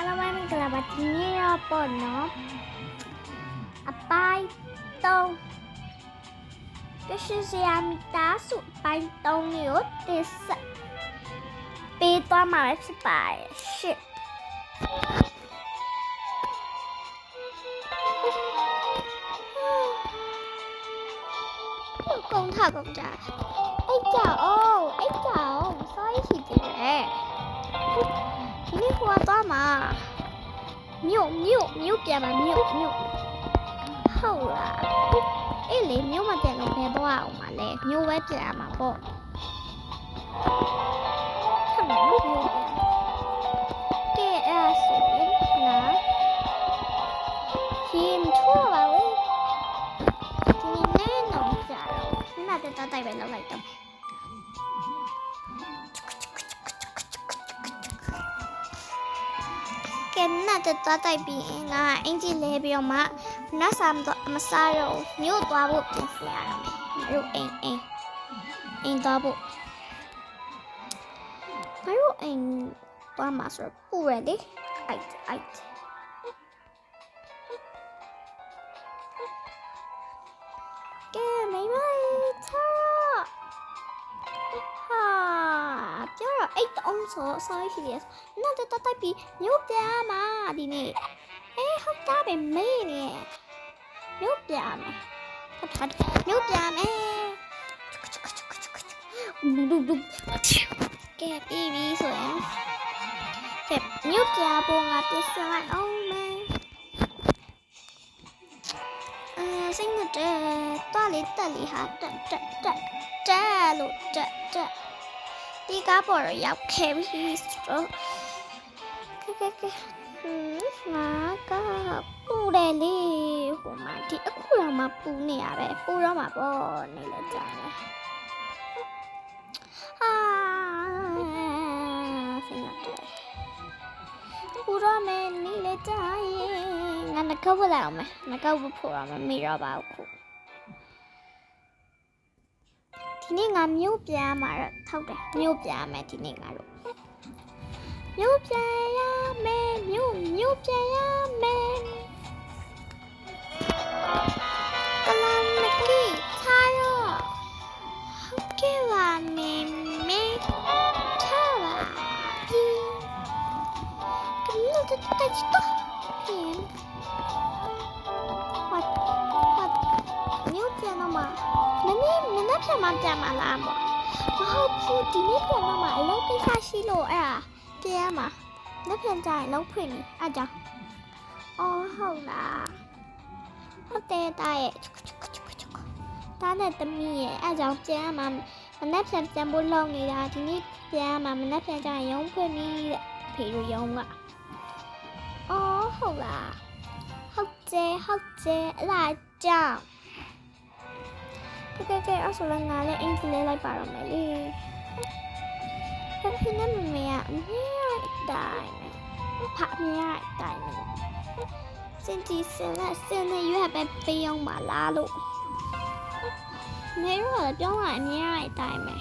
Alamak kelabat ini apa no? Apa itu? Kesusiaan kita supaya tahu yuk desa. Pita malah supaya sih. กงถักออกจากไอ้เจ้าโอ้ไอ้เจ้าสร้อยขีดแดง ဒီနေ့ဟိုသွားမှာမြို့မြို့မြို့ပြန်မှာမြို့မြို့ဟုတ်လားအေးလေမြို့မပြန်တော့ဘယ်သွားအောင်မလဲမြို့ပဲပြန်ရမှာပေါ့ဟုတ်လားမြို့ပြန်ကဲအဲ့ဒါဆိုရင်လားရှင်ထိုးပါဦးဒီနေ့နဲ့တော့ကြာတော့နားတက်တိုက်ပဲလောက်လိုက်တော့ ကဲနတ်တက်သွားတိုက်ပြီးရင်ငါအင်ဂျီလဲပြီးတော့မှနတ်ဆာမတော့မစားတော့ဘူးမြို့သွားဖို့ပြင်ဆင်ရတော့မယ်ငါတို့အိမ်အိမ်အိမ်သွားဖို့ငါတို့အိမ်သွားမှာဆိုတော့ပူရလေအိုက်အိုက်ကဲ There are eight also sources. Not that I be Nubiama dini. Eh, how that be meaning? Nubiama. Nubiama. Get baby swim. Get Nubiama this one. Oh man. Uh, sing the 这里这里哈，这这这这路这这。这 ပြီးပြီဆိုရင်ကဲ牛ပြပေါ်ငါပြစလိုက်အောင်မယ်အဲစိတ်နဲ့တဲ့တော်လေးတက်လေးဟာတက်တက်တက်တက်လို့တက်တက်ဒီကားပေါ်ရောက်ခဲ့ပြီဆိုတော့ကဲကဲကဲဟင်းငါကပူတယ်လေဟိုမှာဒီအခုတော့မှပူနေရပဲပူတော့မှာပေါ့နေလဲကြာတယ်ဟာဆင်းရတယ်ပူတော့မယ်နေလဲကြာရင်ငါငကောက်ဝလာအောင်မယ်ငကောက်ဝဖို့ရမယ်မိတော့ပါဘူး ဒီနေ့ငါမြို့ပြန်မှာတော့ထောက်တယ်မြို့ပြန်မယ်ဒီနေ့ငါတို့မြို့ပြန်ရမယ်မြို့မြို့ပြန်ရမယ်ကလန်မကီထားရောဟုတ်ကဲ့ပါမေမေထားပါပြီကမလို့တက်တက်ချတော့ ပြန်မှပြန်มาလားမဟုတ်ဘူးဒီနေ့ပြန်တော့မှာအလုပ်ကိစ္စရှိလို့အဲ့ဒါပြဲမှာလက်ပြန်ကြရင်လုံးဖွင့်နေအကြောင်းအော်ဟုတ်လားဟုတ်တယ်တားရဲ့တားနဲ့သမီးရဲ့အကြောင်းပြဲမှာမနေ့ပြန်ပြန်ဖို့လုပ်နေတာဒီနေ့ပြဲမှာမနေ့ပြန်ကြရင်ရုံးဖွင့်ပြီးတဲ့ဖေတို့ရုံးကအော်ဟုတ်လားဟုတ်တယ်ဟုတ်တယ်အဲ့ဒါကြောင့် ကဲကဲကဲအဲ့ဆိုလည်းငါလည်းအင်ဂျင်လေးလိုက်ပါတော့မယ်လေဖဖေနဲ့မမေကအမြဲတိုင်းဖအမြဲတိုင်းစင်တီစင်လက်စင်နဲ့ရွက်ပဲပေးအောင်ပါလားလို့မေရောလည်းပြောရအမြဲတိုင်းပဲ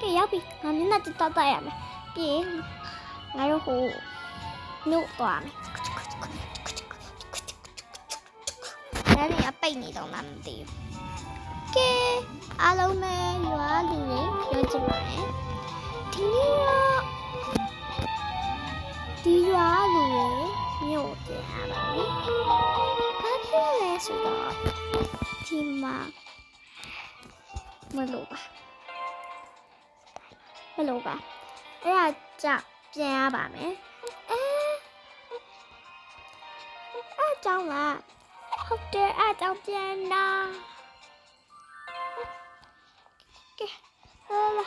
ကဲရောက်ပြီငါမျက်နှာတက်တက်ရမယ်ပြီးရင်ငါတို့ဟိုမြို့သွားမယ် ဒါနဲ့အပိတ်နေတော့မှမသိဘူးကဲအားလုံးပဲရွာလူတွေပြောချင်ပါတယ်ဒီနေ့တော့ဒီရွာလူတွေမြို့ပြန်ရပါမယ်ဘာဖြစ်လဲဆိုတော့ဒီမှာမလို့ပါမလို့ပါအဲ့ဒါကြောင့်ပြန်ရပါမယ်အဲအဲ့ကြောင့်လား ဟုတ်တယ်အဲ့ကြောင့်ပြန်တာလာလာ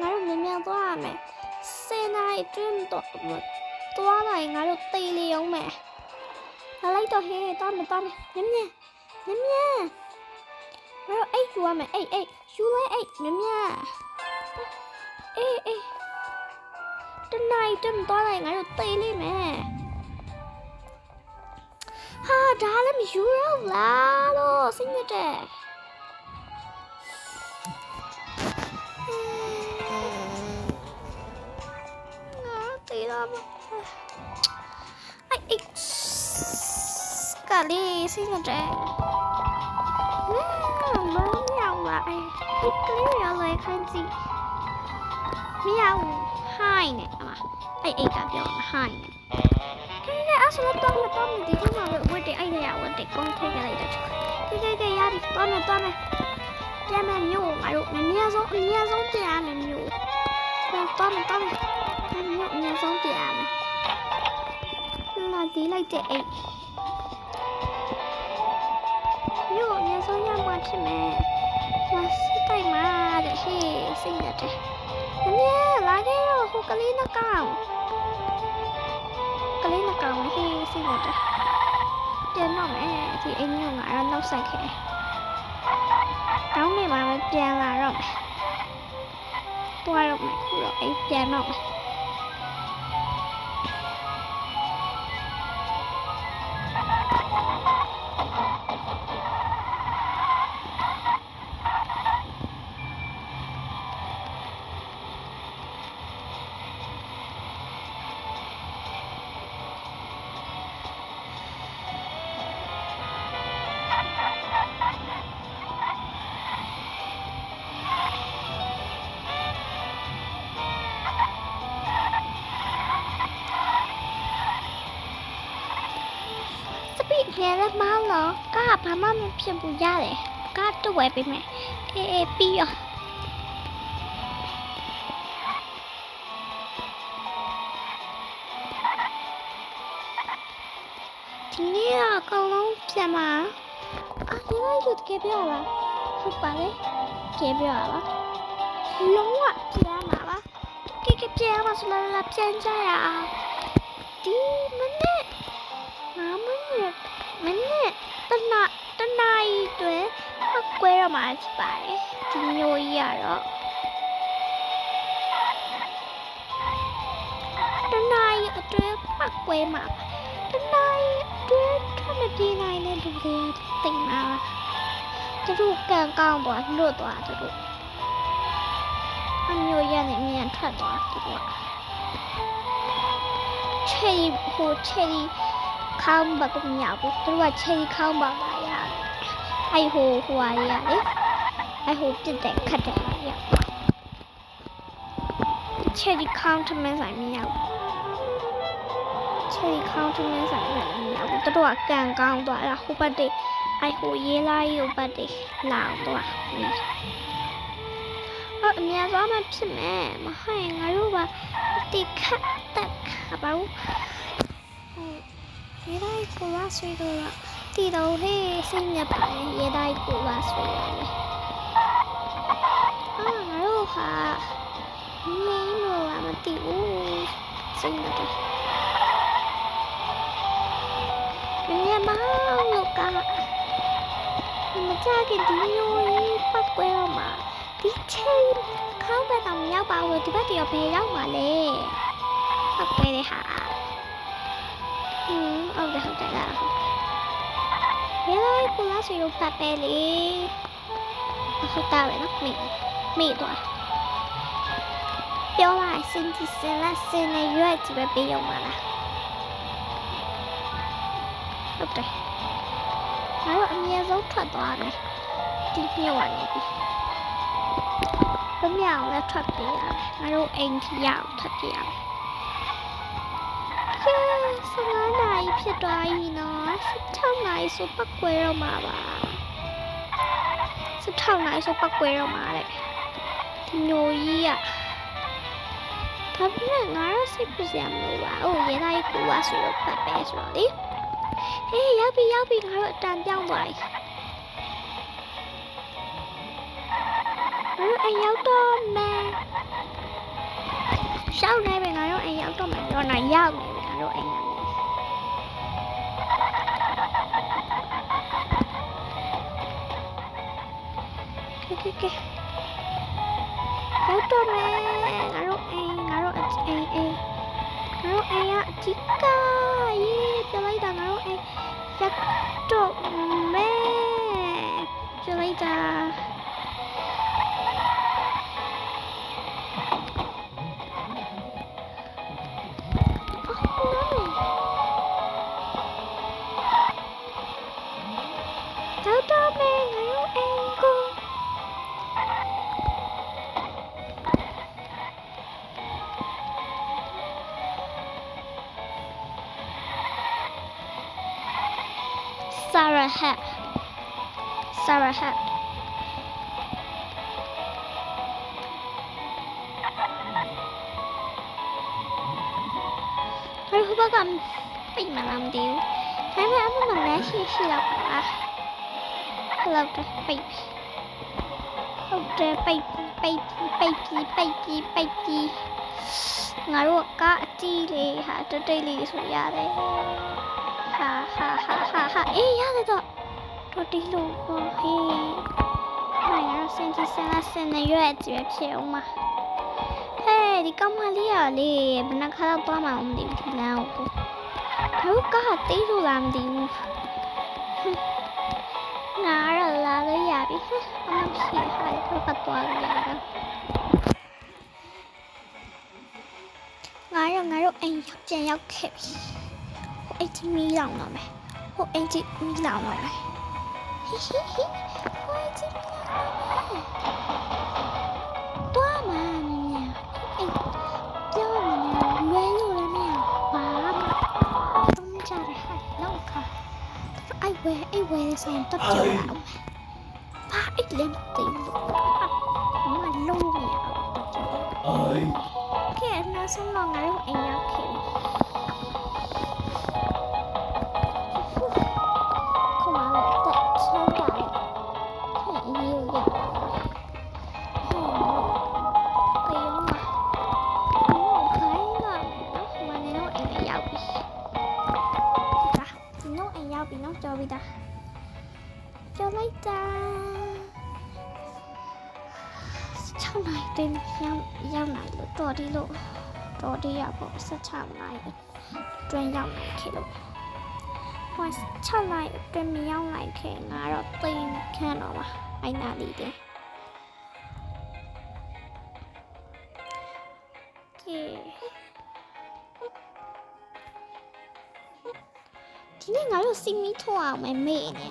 ငါတို့မြန်မြန်သွားရမယ်စင်နာရီတွင်းတော့သွားလိုက်ငါတို့တိတ်လျုံမယ်လာလိုက်တော့ဟေးသွားမယ်သွားမယ်မြန်မြန်မြန်မြန်ငါတို့အိတ်ယူရမယ်အိတ်အိတ်ယူလိုက်အိတ်မြန်မြန်အေးအေးတနိုင်တွင်းသွားလိုက်ငါတို့တိတ်လိမ့်မယ် Ha darlamış Euro'lar o singete. Değil abi. Ay, ay. Kali singete. Ne? Mới nhau lại. Cái clip này không gì. Miau hai này mà. Ai ai cả biểu hai này. Cái này áo sơ mi tông là tông thì thế? တ်ကပြောဟိုင်းနဲ့ကဲကဲအဲ့ဆိုတော့တော့တော့ဒီထဲမှာဝတ်တယ်အဲ့ရဝတ်တယ်ကောင်းထိတ်ကြလိုက်တဲ့ချက်ကဲကဲကဲရပြီတော့မယ်တော့မယ်ပြန်မယ်မျိုးငါတို့အများဆုံးအများဆုံးပြန်ရမယ်မျိုးတော့တော့မယ်တော့မယ်မျိုးအများဆုံးပြန်ရမယ်လာဒီလိုက်တဲ့အိတ်မျိုးအများဆုံးရမှာဖြစ်မယ်မစစ်တိုက်မှာတဲ့ဟေးစိတ်နဲ့တဲ့မင်းလာခဲ့တော့ဟိုကလေးနှကောင်ကလေးနှကောင်ဟေးစိတ်နဲ့တဲ့ ပြန်တော့မယ်ဒီအိမ်မျိုးငါတော့နောက်ဆက်ခဲ့တောင်းနေမှာပဲပြန်လာတော့မယ်တွားတော့မယ်ခုတော့အိမ်ပြန်တော့မယ် 爸妈妈骗不下嘞，他都会被买，哎，必要。今天啊，刚弄骗嘛，啊，原来就给不要了，是把嘞给不要了，龙啊，骗嘛了，给给骗嘛，出来了骗家呀，弟，门呢，妈门呢，门呢。 တနာရီတွင်အကွဲရမှာဖြစ်ပါတယ်ဒီမျိုးကြီးရတော့တနာရီအတွင်းပတ်ကွဲမှာပါတနာရီအတွင်းထမပြေးနိုင်တဲ့လူတွေတိတ်မှာသူတို့ကန်ကောင်းသွားလွတ်သွားသူတို့အမျိုးရနဲ့မြန်ထွက်သွားသူတို့ကချေရီဟိုချေရီခေါင်းဘက်ကမရဘူးသူတို့ကချယ်ရီခေါင်းဘက်လာရတယ် အဲ့ဟိုဟိုဟာရလေအဲ့ဟိုပြစ်တဲ့ခတ်တဲ့ဟာရချယ်ရီခေါင်းထမင်းဆိုင်မရဘူးချယ်ရီခေါင်းထမင်းဆိုင်လည်းမရဘူးသူတို့ကကန်ကောင်းသွားအဲ့ဟိုဘက်တွေအဲ့ဟိုရေးလာရုပ်ဘက်တွေလောင်သွားအဲ့အများဆုံးမဖြစ်မယ်မဟုတ်ရင်ငါတို့ကတိခတ်တက်ခါပါဘူးရေတိုင်းကိုလာဆွေး တော့တီတော်ဟေးစိတ်ညက်ပါလေရေတိုင်းကိုလာဆွေးရတယ်အာငါတို့ဟာမင်းလို့ကမသိဘူးစိတ်ညက်တယ်မင်းမလို့ကမကြခင်ဒီမျိုးကြီးပတ်ကွဲတော့မှာဒီချိန်ခေါင်းဘက်တော့မရောက်ပါဘူးဒီဘက်တရောဘယ်ရောက်မှာလဲပတ်ကွဲတဲ့ဟာอืมဟုတ်တယ်ဟုတ်တယ်လား ဟုတ်တယ်ဘယ်လိုက်ကိုလာစီကိုဖတ်ပဲလေဟုတ်တာပဲနော်မိမိတော့ပြောလိုက်စင်ကြီးစင်လက်စင်နဲ့ရွက်ကြည့်ပဲပေးရုံပါလားဟုတ်တယ်ငါတို့အမြဲဆုံးထွက်သွားမယ်ဒီမြို့ကနေပြီဘယ်မြောင်လဲထွက်ပြေးရတယ်ငါတို့အိမ်ကြီးရအောင်ထွက်ပြေးရတယ်ကျေ 15နာရီဖြစ်သွားပြီနော်16နာရီဆိုပတ်ကွဲတော့မှာပါ16နာရီဆိုပတ်ကွဲတော့မှာလေဒီမျိုးကြီးอ่ะဒါပေမဲ့ငါတော့စိတ်ပူစရာမလိုပါဘူးရေသားကြီးကူပါဆိုတော့ပတ်ပဲဆိုတော့လေဟေးရောက်ပြီရောက်ပြီငါတို့အတန်ပြောင်းသွားပြီငါတို့အရောက်တော့မယ်ရှောက်နေပြီငါတို့အိမ်ရောက်တော့မယ်တော့နိုင်ရောက်နေပြီငါတို့အိမ်ရောက် နေကဲကဲကဲရောက်တော့မယ်ငါတို့အိမ်ငါတို့အအိမ်အိမ်ငါတို့အိမ်ရ Sarah hat ဟိုဘက်ကပိတ်မလားမသိဘူးဒါပေမဲ့အမှမလဲရှိရှိတော့ပါလောက်တော့ပိတ်ဟုတ်တယ်ပိတ်ပိတ်ပိတ်ကြီးပိတ်ကြီးပိတ်ကြီးငါတို့ကအကြီးလေးဟာတိတ်တိတ်လေးဆိုရတယ်ဟာဟာဟာဟာဟာအေးရတယ်တော့ တော်တီလို့ဟေးနိုင်ရစင်ကြီးစင်လာစင်နေရွက်ကြည့်ဖြစ်အောင်ပါဟဲ့ဒီကောင်မလေးရလေဘယ်နှခါတော့သွားမှမသိဘူးဒီလမ်းကိုတို့ကတေးလို့လားမသိဘူးနားရလာလို့ရပြီဟဲ့အမရှိဟာတော့ကတော့ရတာငါရောငါတို့အိမ်ရောက်ပြန်ရောက်ခဲ့ပြီဟိုအိမ်ကြီးမီးလောင်တော့မယ်ဟိုအိမ်ကြီးမီးလောင်တော့မယ် ဟိဟိဟိဟိုအိမ်ကြီးမီးလောင်တော့မယ်တွားမှာနင်哎，ပြောနေလွယ်လို့လည်း 6နိုင်အတွင်းရောက်နိုင်ခဲ့လို့ဟို6နိုင်အတွင်းမရောက်နိုင်ခဲ့ငါတော့တင်ခံတော့မှာအိုင်နာလီတယ်ကေဒီနေ့ငါတို့စီမီထိုးအောင်မယ်မေ့နေ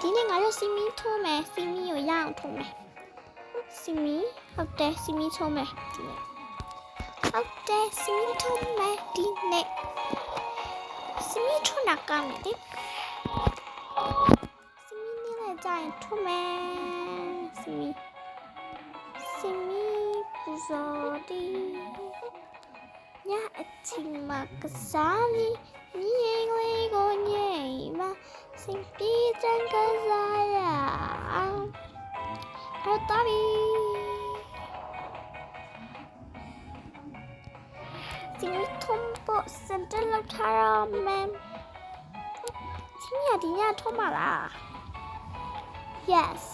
ဒီနေ့ငါတို့စီမီထိုးမယ်စီမီကိုရအောင်ထိုးမယ်စီမီဟုတ်တယ်စီမီထိုးမယ်ဒီနေ့ ဟုတ်တယ်စီမီထိုးမယ်ဒီနေ့စီမီထိုးနာကမယ်ဒီစီမီနေ့လည်းကြာရင်ထိုးမယ်စီမီစီမီပူဇော်ဒီညအချိန်မှာကစားပြီးမြင်လေးကိုညိမစိတ် ပြေးချမ်းကစားရအောင်ဟောတာဘီဒီထုံးပေါ်စင်တယ်လောက်ထားရမယ်ချင်းရဒီညထုံးမလား yes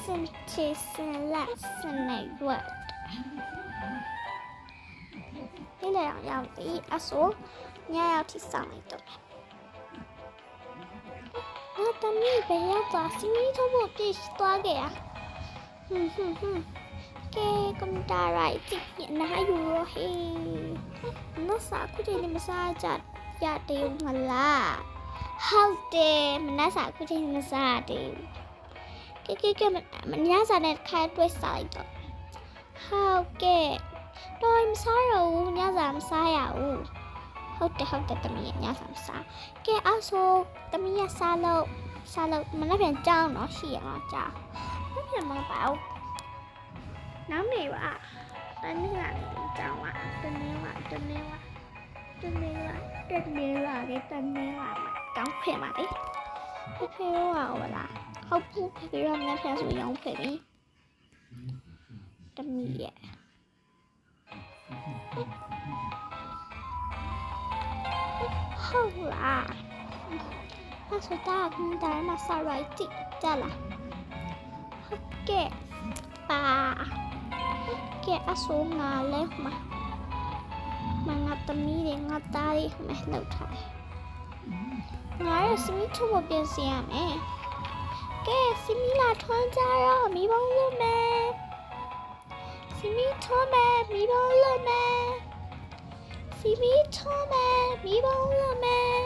စင်ချေစင်လက်စင်နေဝတ်ဒီလေအောင်ရောက် ပြီအဆိုညရောက်ထိဆောင်လိုက်တော့ငါတမီးဘယ်ရောက်သွားစီမီထုံးဖို့ပြည့်သွားခဲ့ရဟွန်းဟွန်းဟွန်းကဲကွန်တာရိုက်တိနာယူရောဟေးမဆာခုတည်းမစားကြရတေးမလားဟုတ်တယ်မနက်စာခုတည်းမစားတယ်ကဲကဲကဲ ဟုတ်ကဲ့တော့မစားရဘူးညစာမစားရဘူးဟုတ်တယ်ဟုတ်တယ်တမီးညစာမစားကဲအဲ့ဆိုတမီးရစားလို့စားလို့မနေ့ပြန်ကြောင်းတော့ရှိရမှာကြောင်းမနေ့ပြန်မပါဘူးနောက်နေပါတနေ့လာကြောင်းပါတနေ့လာတနေ့လာတနေ့လာတနေ့လာလေတနေ့လာမှာကောင်းဖြစ်ပါလေဖေဖေရောဟောလားဟုတ်ဘူးဖေဖေကမနေ့ဖျားဆိုရောင်းခဲ့ပြီတမီရဲ့ ဟုတ်လားအဆိုတာကဒါမှစရိုက်တိကြလားဟုတ်ကဲ့ပါကဲအဆိုငါလဲမှာမငါတမီတွေငါသားတွေမဲလောက်ထားတယ်ငါရစမီထုပ်ပြင်စီရမယ်ကဲစီမီလာထွန်းကြတော့မိဘလို့မယ်စီမီထွန်းမယ်မိဘလို့မယ် စီမီထွန်းမယ်မိဘလို့မယ်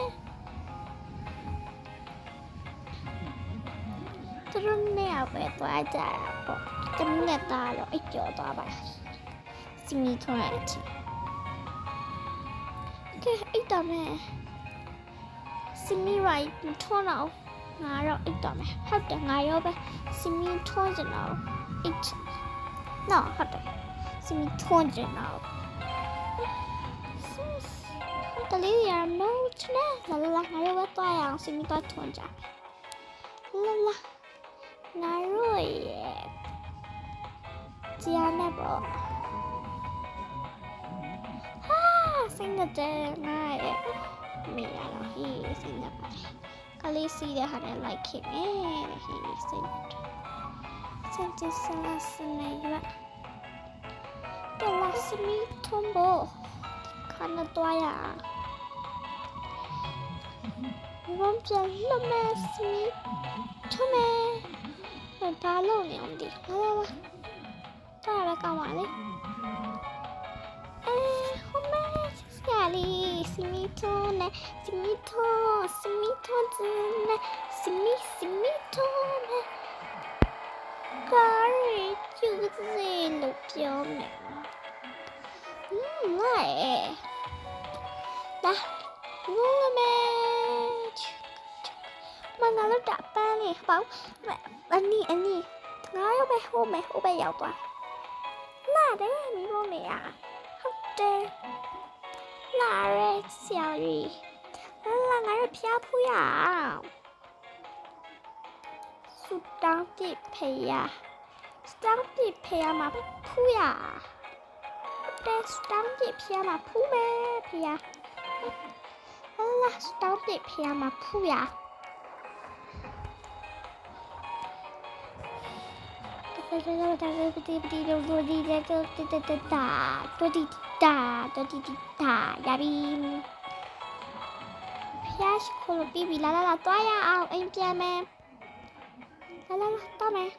သူတို့နဲ့ပဲသွားကြတာပေါ့တမီးနဲ့တားတော့အိတ်ကြော်သွားပါစီမီထွန်းရချင်တော်မယ်စမီရိုက်ထွန်းတော့ငါတော့အိတ်တော်မယ်ဟုတ်တယ်ငါရောပဲစမီထွန်းကြတော့အိတ်နော်ဟုတ်တယ်စမီထွန်းကြတော့ တလေးရမလို့ချနေလာလာငါရောပဲတွားရအောင်စမီတွားထွန်းကြလာလာငါရော ရဲ့ကြားနေပေါ့ဟာစိတ်နဲ့ငါရဲ့မိရတော့ဟေးစိတ်နဲ့ပါလေကလေးစီးတဲ့ဟာနဲ့လိုက်ခင်မယ်ဟေးစိတ်နဲ့စင်ချစလာစနေရတလာစမီထုံးဘောခဏတော့ရဘုံပြလမဲစမီထုံးမဲဘာလို့နေအောင်ဒီလာလာလာတာရကောင်းပါလေအဲဟိုမဲစကားလေးစမီထုံးနဲ့စမီထုံးစမီထုံးနဲ့စ မီစမီထုံးနဲ့ကားရီကျူးစေလို့ပြောမယ်။ဟင်းလိုက်လာငုံမဲမငါတို့တပန်းနေပေါ့အနီအနီငါရောပဲဟိုမဲဟိုပဲရောက်သွားလာတယ်မိဘမေရဟုတ်တယ်လာရဲဆရာကြီးလာငါတို့ဖျားဖူးရအောင်ဆူတောင်းတိဖေးရစတမ်ပစ်ဖះမှာဖူးရတဲ့စတမ်ပစ်ဖះမှာဖူးမယ်ဖះဟလာစတမ်ပစ်ဖះမှာဖူးရ ဒါဒါဒါဒါဒါဒီဒီဒိုဒိုဒီဒါဒိုတီတာတာဒိုတီတာဒိုတီတာရပြီဖះရှိခိုးပြီးပြီလာလာလာတွားရအောင်အိမ်ပြန်မယ်လာလာလာတော့မယ်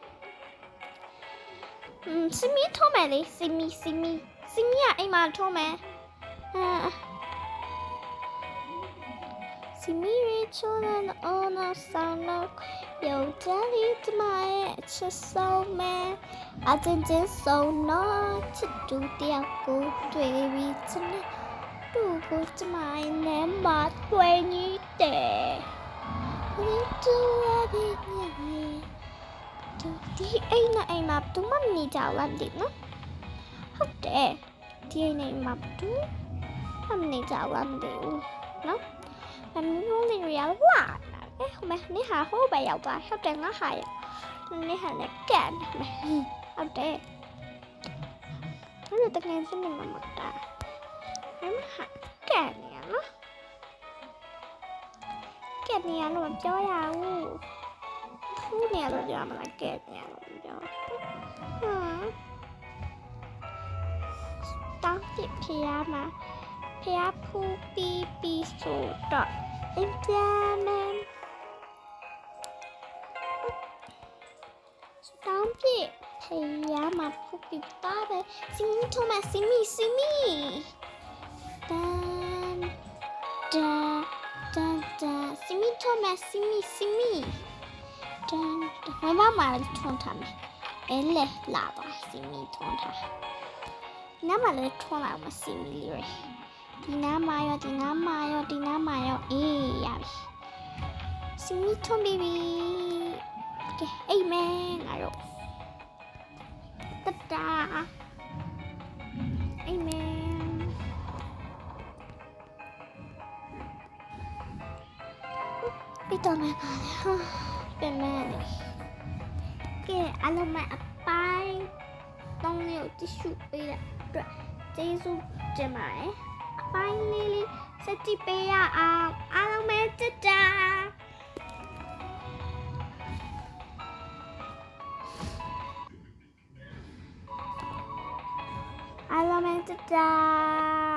อืมစမီထုံးမယ်လေစမီစမီစမီကအိမ်မှာထုံးမယ်အာစမီရီချိုးတဲ့အော်နာ ဆောင်တော့ယောက်ျားလေးတမရဲ့အချစ်ဆုံးမယ်အချင်းချင်းဆုံးတော့ချစ်တူတယောက်ကိုတွေ့ပြီးချစ်နေသူ့ကိုတမရဲ့နဲ့မတွေ့နေတယ်ဒီတူရတဲ့ညနေဒီအိမ်နဲ့အိမ်မှာဘာမှမနေကြဘူးလားမသိဘူးနော်ဟုတ်တယ်ဒီအိမ်နဲ့အိမ်မှာဘာမှမနေကြဘူးလားမသိဘူးနော်အမျိုးလေးရ လာအဲဟမဲနေဟာဟိုးပဲရောက်သွားဟုတ်တယ်ငါဟာရနေဟာလည်းကန်မယ်ဟုတ်တယ်ဘယ်လိုတကယ်စနေမှာမတာအမဟာကန်နေရနော်ကန်နေရလို့မပြောရဘူးဖူးနေရတော့ကြာမလားကဲနေရ ပြဖျားမှာဖူးပီတာပဲစင်ထုံးမစင်မီစင်မီတန်တန်တန်တန်စင်မီထုံးမစင်မီစင်မီတန်မမမာထွန်းထားမယ်အဲလေလာပါစီမီထွန်းထားနားမှာလည်းထွ ตตาไอแมนไปทตัวแม่มาเล้วเป็นแม่เลยเกะอารมณ์มาอัไป ต้องเหนียวที่สุดไปละเจสุจะไหมไปลิลิสติเปียอาอารมณ์จะจ้า อ